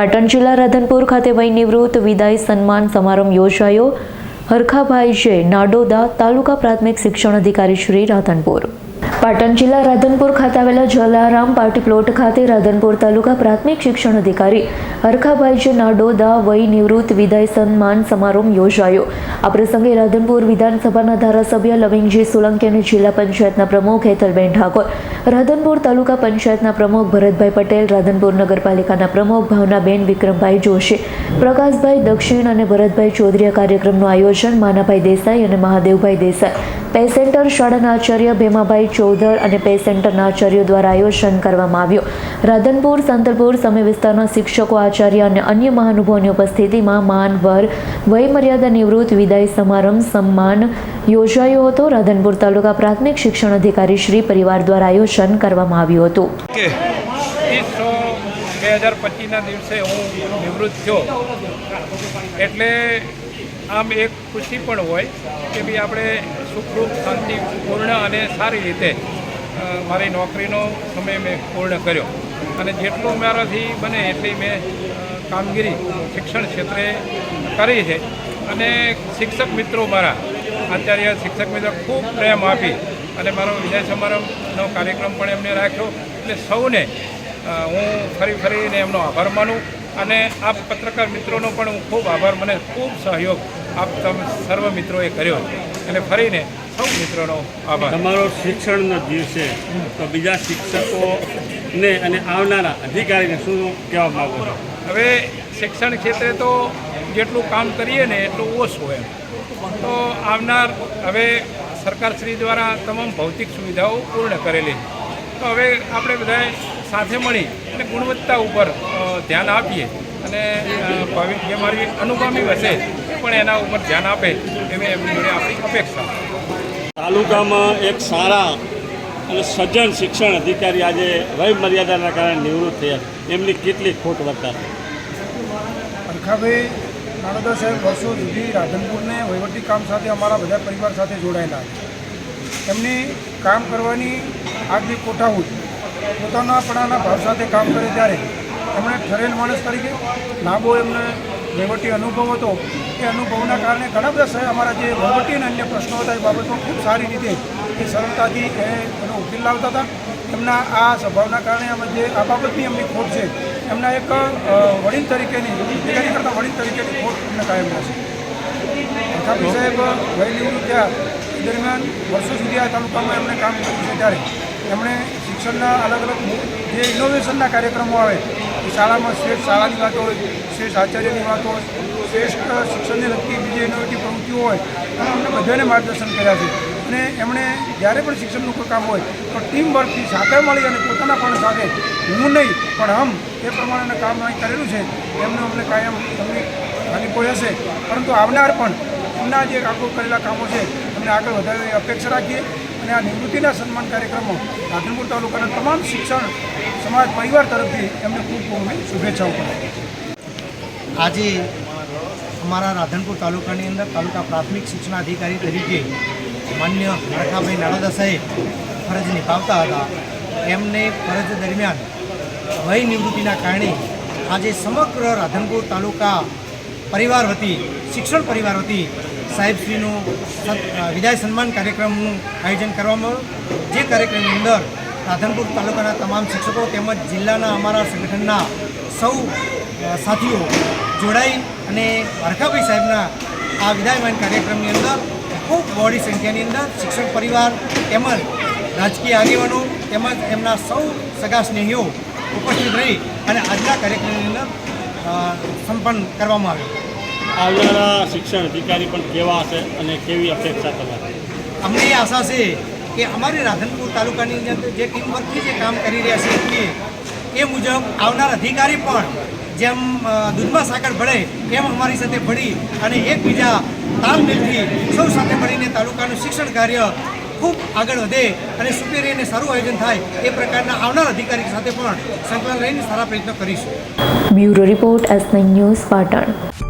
પાટણ જિલ્લા રાધનપુર ખાતે વૈનિવૃત્ત વિદાય સન્માન સમારંભ યોજાયો. હરખાભાઈ જે નાડોદા તાલુકા પ્રાથમિક શિક્ષણ અધિકારી શ્રી રાધનપુર. પાટણ જિલ્લા રાધનપુર ખાતે આવેલા જલારામ પાર્ટી પ્લોટ ખાતે રાધનપુર તાલુકા પ્રાથમિક શિક્ષણ અધિકારી હરખાભાઈ નાડોદા વય નિવૃત્ત વિદાય સન્માન સમારંભ યોજાયો. આ પ્રસંગે રાધનપુર વિધાનસભાના ધારાસભ્ય લવિંગજી સોલંકી અને જિલ્લા પંચાયતના પ્રમુખ હેતલબેન ઠાકોર, રાધનપુર તાલુકા પંચાયતના પ્રમુખ ભરતભાઈ પટેલ, રાધનપુર નગરપાલિકાના પ્રમુખ ભાવનાબેન વિક્રમભાઈ જોશી, પ્રકાશભાઈ દક્ષિણ અને ભરતભાઈ ચૌધરીએ કાર્યક્રમનું આયોજન માનાભાઈ દેસાઈ અને મહાદેવભાઈ દેસાઈ. પેસેન્ટર શાળાના આચાર્ય ભીમાભાઈ ચૌધર અને પે સેન્ટરના આચાર્યો દ્વારા આયોજન કરવામાં આવ્યું. રાધનપુર, સંતલપુર સમય વિસ્તારના શિક્ષકો, આચાર્ય અને અન્ય મહાનુભાવોની ઉપસ્થિતિમાં માનવર, વયમર્યાદા નિવૃત્ત વિદાય સમારંભ સન્માન યોજાયો હતો. રાધનપુર તાલુકા પ્રાથમિક શિક્ષણ અધિકારી શ્રી પરિવાર દ્વારા આયોજન કરવામાં આવ્યું હતું. બે હજાર પચીસના દિવસે હું નિવૃત્ત થયો. એટલે આમ એક ખુશી પણ હોય કે ભાઈ આપણે સુખરૂપ શાંતિપૂર્ણ અને સારી રીતે મારી નોકરીનો સમય મેં પૂર્ણ કર્યો. અને જેટલું મારાથી બને એટલી મેં કામગીરી શિક્ષણ ક્ષેત્રે કરી છે. અને શિક્ષક મિત્રો મારા, આચાર્ય શિક્ષક મિત્રો ખૂબ પ્રેમ આપી અને મારો વિજય સમારંભનો કાર્યક્રમ પણ એમને રાખ્યો. એટલે સૌને હું ફરી ફરીને એમનો આભાર માનું. અને આપ પત્રકાર મિત્રોનો પણ હું ખૂબ આભાર મને ખૂબ સહયોગ આપ તમે સર્વ મિત્રોએ કર્યો એટલે ફરીને સૌ મિત્રોનો આભાર. તમારો શિક્ષણનો દિવસે છે તો બીજા શિક્ષકોને અને આવનારા અધિકારીને શું કહેવા માગો છો? હવે શિક્ષણ ક્ષેત્રે તો જેટલું કામ કરીએ ને એટલું ઓછું એમ. તો આવનાર હવે સરકારશ્રી દ્વારા તમામ ભૌતિક સુવિધાઓ પૂર્ણ કરેલી તો હવે આપણે બધાએ સાથે મળી અને ગુણવત્તા ઉપર ધ્યાન આપીએ અને અ, જે મારી અનુગામી હશે એ પણ એના ઉપર ધ્યાન આપે એવી એમની જોડે આપણી અપેક્ષા. તાલુકામાં એક સારા અને સજ્જન શિક્ષણ અધિકારી આજે વય મર્યાદાના કારણે નિવૃત્ત થયા. એમની કેટલી ખોટ વર્તાશે અરખાભાઈ નાણોદા સાહેબ વર્ષો સુધી રાધનપુરને વહીવટી કામ સાથે અમારા બધા પરિવાર સાથે જોડાયેલા છે. એમની કામ કરવાની આગવી કોઠાહૂત. પોતાનાપણાના ભાવ સાથે કામ કરે ત્યારે એમણે ઠરેલ માણસ તરીકે લાંબો એમને વહીવટી અનુભવ હતો. એ અનુભવના કારણે ઘણા બધા અમારા જે વહીવટી અને અન્ય પ્રશ્નો હતા એ બાબતો ખૂબ સારી રીતે એ સરળતાથી એનો ઉકેલ લાવતા હતા. એમના આ સ્વભાવના કારણે અમે જે આ બાબતની એમની ખોટ છે, એમના એક વડીલ તરીકેની અધિકારી કરતાં વડીલ તરીકેની ખોટ એમને કાયમ રહેશે. અખાપી સાહેબ વય નિવૃત્ત થયા. દરમિયાન વર્ષો સુધી આ તાલુકામાં એમણે કામ કર્યું છે ત્યારે એમણે શિક્ષણના અલગ અલગ જે ઇનોવેશનના કાર્યક્રમો આવે, એ શાળામાં શ્રેષ્ઠ શાળાની વાત હોય, શ્રેષ્ઠ આચાર્યની વાત હોય, શ્રેષ્ઠ શિક્ષણને લગતી બીજી ઇનોવેટિવ પ્રવૃત્તિઓ હોય, એમાં અમને બધાને માર્ગદર્શન કર્યા છે. અને એમણે જ્યારે પણ શિક્ષણનું કોઈ કામ હોય, તો ટીમ વર્કથી સાથે મળી અને પોતાના પણ સાથે, હું નહીં, પણ હમ, એ પ્રમાણેના કામ અહીં કરેલું છે, એમને અમને કાયમ એમની ખાલી કોઈ હશે પરંતુ આવનાર પણ એમના જે આગળ કરેલા કામો છે, એમને આગળ વધારે અપેક્ષા રાખીએ. અને આ નિવૃત્તિના સન્માન કાર્યક્રમો રાધનપુર તાલુકાના તમામ શિક્ષણ સમાજ પરિવાર તરફથી એમને ખૂબ ખૂબ શુભેચ્છાઓ પાઠવીએ આજે અમારા રાધનપુર તાલુકાની અંદર તાલુકા પ્રાથમિક શિક્ષણાધિકારી તરીકે માન્ય હરખાભાઈ નાડોદા સાહેબ ફરજ નિભાવતા હતા. એમને ફરજ દરમિયાન વય નિવૃત્તિના કારણે આજે સમગ્ર રાધનપુર તાલુકા પરિવાર વતી, શિક્ષણ પરિવાર વતી સાહેબશ્રીનું વિદાય સન્માન કાર્યક્રમનું આયોજન કરવામાં આવ્યું. જે કાર્યક્રમની અંદર રાધનપુર તાલુકાના તમામ શિક્ષકો તેમજ જિલ્લાના અમારા સંગઠનના સૌ સાથીઓ જોડાઈ અને હરખાભાઈ સાહેબના આ વિદાયમાન કાર્યક્રમની અંદર ખૂબ બહોળી સંખ્યાની અંદર શિક્ષક પરિવાર તેમજ રાજકીય આગેવાનો તેમજ એમના સૌ સગા સ્નેહીઓ ઉપસ્થિત રહી અને આજના કાર્યક્રમની અંદર સંપન્ન કરવામાં આવ્યો. આવનારા શિક્ષણ અધિકારી પણ કેવા હશે અને કેવી અપેક્ષા તમારી? અમને એ આશા છે કે અમારી રાધનપુર તાલુકાની અંદર જે ટીમ વર્કથી જે કામ કરી રહ્યા છીએ એ મુજબ આવનાર અધિકારી પણ જેમ દૂધમાં સાકર ભળે એમ અમારી સાથે ભળી અને એકબીજા તાલમેલથી સૌ સાથે મળીને તાલુકાનું શિક્ષણ કાર્ય ખૂબ આગળ વધે અને સુપેરી અને સારું આયોજન થાય એ પ્રકારના આવનાર અધિકારી સાથે પણ સંકલન રહીને સારા પ્રયત્નો કરીશું. Bureau report S news Patan.